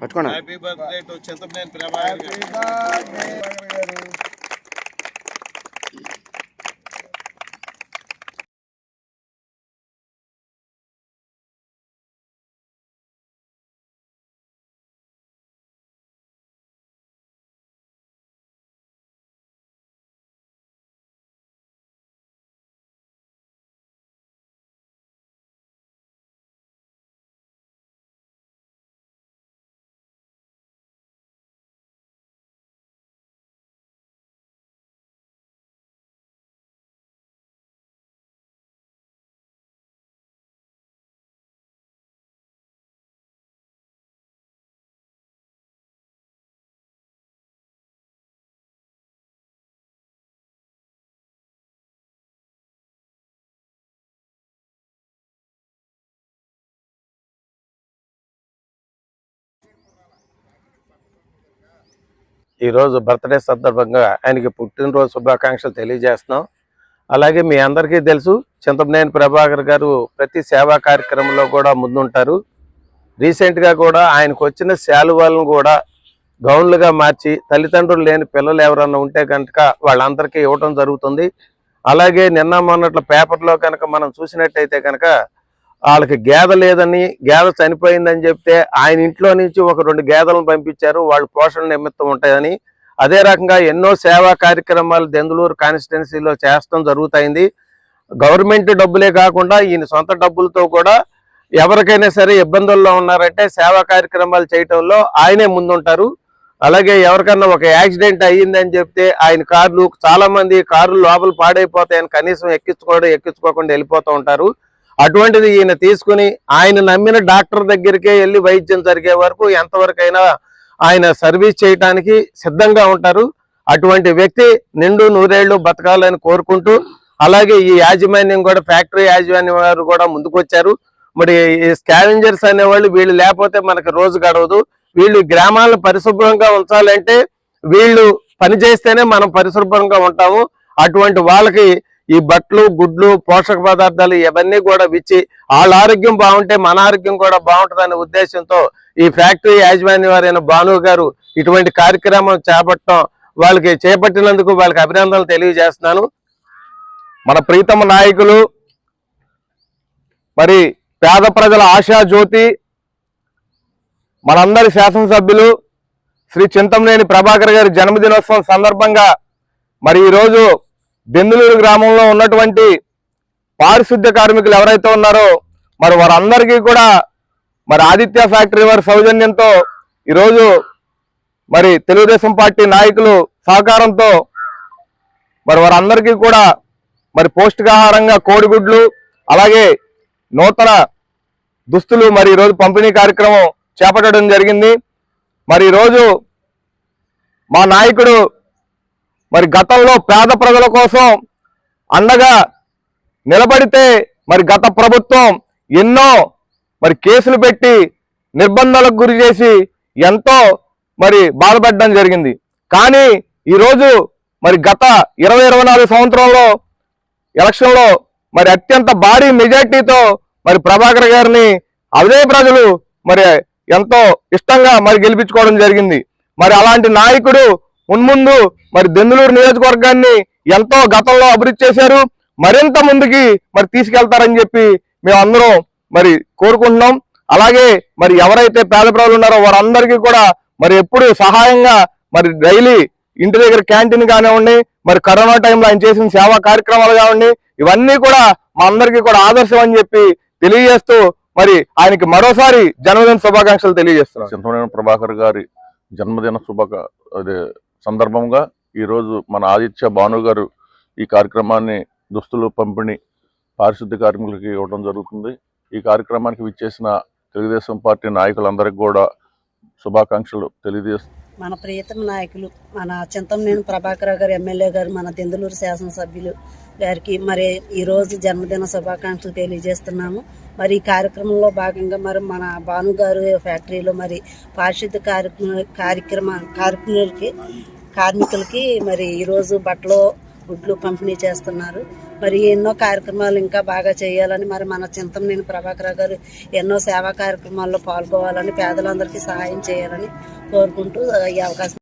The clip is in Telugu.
పట్టుకోండి happy birthday to Chintamaneni Prabhakar garu. ఈరోజు బర్త్డే సందర్భంగా ఆయనకి పుట్టినరోజు శుభాకాంక్షలు తెలియజేస్తున్నాం. అలాగే మీ అందరికీ తెలుసు చింతమనేని ప్రభాకర్ గారు ప్రతి సేవా కార్యక్రమంలో కూడా ముందుంటారు. రీసెంట్గా కూడా ఆయనకు వచ్చిన శాలువాలను కూడా గౌన్లుగా మార్చి తల్లిదండ్రులు లేని పిల్లలు ఎవరన్నా ఉంటే కనుక వాళ్ళందరికీ ఇవ్వటం జరుగుతుంది. అలాగే నిన్న మొన్నట్ల పేపర్లో కనుక మనం చూసినట్టయితే కనుక వాళ్ళకి గేదె లేదని గేదె చనిపోయిందని చెప్తే ఆయన ఇంట్లో నుంచి ఒక రెండు గేదెలను పంపించారు వాళ్ళు పోషణ నిమిత్తం ఉంటాయని. అదే రకంగా ఎన్నో సేవా కార్యక్రమాలు దెందులూరు కాన్స్టిట్యున్సీలో చేస్తాం జరుగుతాయింది గవర్నమెంట్ డబ్బులే కాకుండా ఈయన సొంత డబ్బులతో కూడా ఎవరికైనా సరే ఇబ్బందుల్లో ఉన్నారంటే సేవా కార్యక్రమాలు చేయటంలో ఆయనే ముందుంటారు. అలాగే ఎవరికన్నా ఒక యాక్సిడెంట్ అయ్యిందని చెప్తే ఆయన కార్లు చాలా మంది కార్లు లోపల పాడైపోతాయని కనీసం ఎక్కించుకోవడం ఎక్కించుకోకుండా వెళ్ళిపోతూ ఉంటారు. అటువంటిది ఈయన తీసుకుని ఆయన నమ్మిన డాక్టర్ దగ్గరికే వెళ్ళి వైద్యం జరిగే వరకు ఎంతవరకైనా ఆయన సర్వీస్ చేయటానికి సిద్ధంగా ఉంటారు. అటువంటి వ్యక్తి నిండు నూరేళ్ళు బతకాలని కోరుకుంటూ అలాగే ఈ యాజమాన్యం కూడా ఫ్యాక్టరీ యాజమాన్యం వారు కూడా ముందుకొచ్చారు. మరి ఈ స్కావెంజర్స్ అనేవాళ్ళు వీళ్ళు లేకపోతే మనకి రోజు గడవదు. వీళ్ళు గ్రామాలను పరిశుభ్రంగా ఉంచాలంటే వీళ్ళు పని చేస్తేనే మనం పరిశుభ్రంగా ఉంటాము. అటువంటి వాళ్ళకి ఈ బట్టలు గుడ్లు పోషక పదార్థాలు ఇవన్నీ కూడా ఇచ్చి వాళ్ళ ఆరోగ్యం బాగుంటే మన ఆరోగ్యం కూడా బాగుంటుందనే ఉద్దేశంతో ఈ ఫ్యాక్టరీ యాజమాన్య వారైన భాను గారు ఇటువంటి కార్యక్రమం చేపట్టడం వాళ్ళకి చేపట్టినందుకు వాళ్ళకి అభినందనలు తెలియజేస్తున్నాను. మన ప్రీతమ నాయకులు మరి పేద ప్రజల ఆశా జ్యోతి మనందరి శాసనసభ్యులు శ్రీ చింతంనేని ప్రభాకర్ గారి జన్మదినోత్సవం సందర్భంగా మరి ఈరోజు బెందులూరు గ్రామంలో ఉన్నటువంటి పారిశుద్ధ్య కార్మికులు ఎవరైతే ఉన్నారో మరి వారందరికీ కూడా మరి ఆదిత్య ఫ్యాక్టరీ వారి సౌజన్యంతో ఈరోజు మరి తెలుగుదేశం పార్టీ నాయకులు సహకారంతో మరి వారందరికీ కూడా మరి పౌష్టికాహారంగా కోడిగుడ్లు అలాగే నూతన దుస్తులు మరి ఈరోజు పంపిణీ కార్యక్రమం చేపట్టడం జరిగింది. మరి ఈరోజు మా నాయకుడు మరి గతంలో పేద ప్రజల కోసం అండగా నిలబడితే మరి గత ప్రభుత్వం ఎన్నో మరి కేసులు పెట్టి నిర్బంధాలకు గురి చేసి ఎంతో మరి బాధపడడం జరిగింది. కానీ ఈరోజు మరి గత ఇరవై ఇరవై నాలుగు సంవత్సరంలో ఎలక్షన్లో మరి అత్యంత భారీ మెజార్టీతో మరి ప్రభాకర్ గారిని అదే ప్రజలు మరి ఎంతో ఇష్టంగా మరి గెలిపించుకోవడం జరిగింది. మరి అలాంటి నాయకుడు మున్ముందు మరి దెందులూరు నియోజకవర్గాన్ని ఎంతో గతంలో అభివృద్ధి చేశారు. మరింత ముందుకి మరి తీసుకెళ్తారని చెప్పి మేము అందరం మరి కోరుకుంటున్నాం. అలాగే మరి ఎవరైతే పేద ప్రజలు ఉన్నారో వారందరికీ కూడా మరి ఎప్పుడు సహాయంగా మరి డైలీ ఇంటి దగ్గర క్యాంటీన్ కానివ్వండి మరి కరోనా టైంలో ఆయన చేసిన సేవా కార్యక్రమాలు కానివ్వండి ఇవన్నీ కూడా మా అందరికీ కూడా ఆదర్శం అని చెప్పి తెలియజేస్తూ మరి ఆయనకి మరోసారి జన్మదిన శుభాకాంక్షలు తెలియజేస్తున్నాను. చింతమనేని ప్రభాకర్ గారి జన్మదిన శుభాక అదే సందర్భంగా ఈరోజు మన ఆదిత్య భాను గారు ఈ కార్యక్రమాన్ని దుస్తులు పంపిణీ పారిశుద్ధ్య కార్మికులకి ఇవ్వడం జరుగుతుంది. ఈ కార్యక్రమానికి విచ్చేసిన తెలుగుదేశం పార్టీ నాయకులందరికీ కూడా శుభాకాంక్షలు తెలియజేస్తూ మన ప్రియతమ నాయకులు మన చింతమనేని ప్రభాకర్ గారు ఎమ్మెల్యే గారు మన దెందులూరు శాసనసభ్యులు గారికి మరి ఈరోజు జన్మదిన శుభాకాంక్షలు తెలియజేస్తున్నాము. మరి ఈ కార్యక్రమంలో భాగంగా మరి మన భానుగారు ఫ్యాక్టరీలో మరి పారిశుద్ధ కార్యక్రమ కార్యక్రమ కార్మికులకి కార్మికులకి మరి ఈరోజు బట్టలు గుడ్లు పంపిణీ చేస్తున్నారు. మరి ఎన్నో కార్యక్రమాలు ఇంకా బాగా చేయాలని మరి మన చింతమనేని ప్రభాకర్ గారు ఎన్నో సేవా కార్యక్రమాల్లో పాల్గొవాలని పేదలందరికీ సహాయం చేయాలని కోరుకుంటూ ఈ అవకాశం